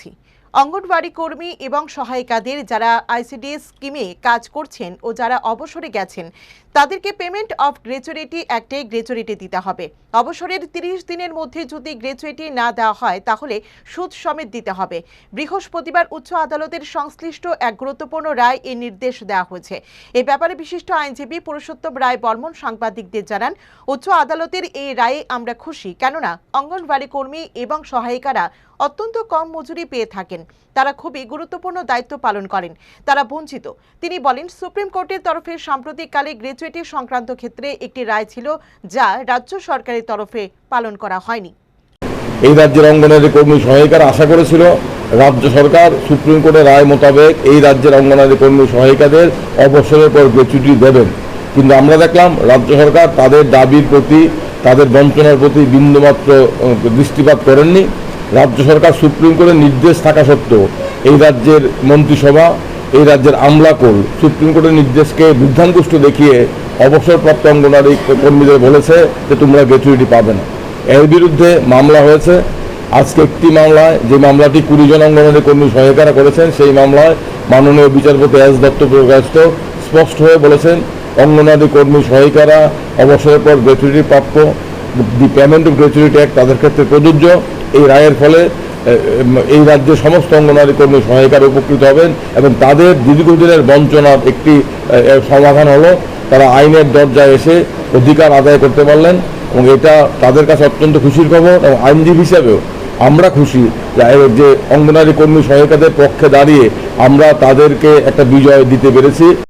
রাখছি অঙ্গনওয়াড়ি কর্মী এবং সহায়িকাদের যারা আইসিডিএস স্কিমে কাজ করছেন ও যারা অবসরে গেছেন, তাদেরকে পেমেন্ট অফ গ্র্যাচুইটি অ্যাক্টে গ্র্যাচুইটি দিতে হবে। অবসরের তিরিশ দিনের মধ্যে যদি গ্র্যাচুইটি না দেওয়া হয়, তাহলে সুদ সমেত দিতে হবে। বৃহস্পতিবার উচ্চ আদালতের সংশ্লিষ্ট এক গুরুত্বপূর্ণ রায় এ নির্দেশ দেওয়া হয়েছে। এ ব্যাপারে বিশিষ্ট আইনজীবী পুরুষোত্তম রায় বর্মন সাংবাদিকদের জানান, উচ্চ আদালতের এই রায়ে আমরা খুশি, কেননা অঙ্গনওয়াড়ি কর্মী এবং সহায়িকারা অত্যন্ত কম মজুরি পেয়ে থাকেন। তারা খুবই গুরুত্বপূর্ণ দায়িত্ব পালন করেন। তারা বঞ্চিত। তিনি বলেন, সুপ্রিম কোর্টের তরফে সাম্প্রতিককালে গ্র্যাচুইটি সংক্রান্ত ক্ষেত্রে একটি রায় ছিল যা রাজ্য সরকারের তরফে পালন করা হয়নি। এই রাজ্যের অঙ্গনারী কর্মী সহায়িকারা আশা করেছিল রাজ্য সরকার সুপ্রিম কোর্টের রায় মোতাবেক এই রাজ্যের অঙ্গনারী কর্মী সহায়িকাদের অবসরের পর গ্র্যাচুইটি দেবেন। কিন্তু আমরা দেখলাম, রাজ্য সরকার তাদের দাবির প্রতি, তাদের বঞ্চনার প্রতি বিন্দুমাত্র দৃষ্টিপাত করেননি। রাজ্য সরকার সুপ্রিম কোর্টের নির্দেশ থাকা সত্ত্বেও এই রাজ্যের মন্ত্রিসভা, এই রাজ্যের আমলাকোল সুপ্রিম কোর্টের নির্দেশকে বৃদ্ধাঙ্গুষ্ট দেখিয়ে অবসরপ্রাপ্ত অঙ্গনারী কর্মীদের বলেছে যে তোমরা গ্র্যাচুইটি পাবে না। এর বিরুদ্ধে মামলা হয়েছে। আজকে একটি মামলায় যে মামলাটি কুড়ি জন অঙ্গনওয়াড়ি কর্মী সহায়িকারা করেছেন, সেই মামলায় মাননীয় বিচারপতি এস দত্ত প্রকাশিত স্পষ্ট হয়ে বলেছেন অঙ্গনওয়াড়ি কর্মী সহায়িকারা অবসরের পর গ্র্যাচুইটি প্রাপ্য the payment of gratuity act তাদের ক্ষেত্রে প্রযোজ্য। এই রায়ের ফলে এই রাজ্যের সমস্ত অঙ্গনারী কর্মী সহায়িকারা উপকৃত হবেন এবং তাদের দীর্ঘদিনের বঞ্চনার একটি সমাধান হলো। তারা আইনের দরজায় এসে অধিকার আদায় করতে পারলেন এবং এটা তাদের কাছে অত্যন্ত খুশির খবর এবং আইনজীবী হিসাবেও আমরা খুশি যে অঙ্গনারী কর্মী সহায়িকাদের পক্ষে দাঁড়িয়ে আমরা তাদেরকে একটা বিজয় দিতে পেরেছি।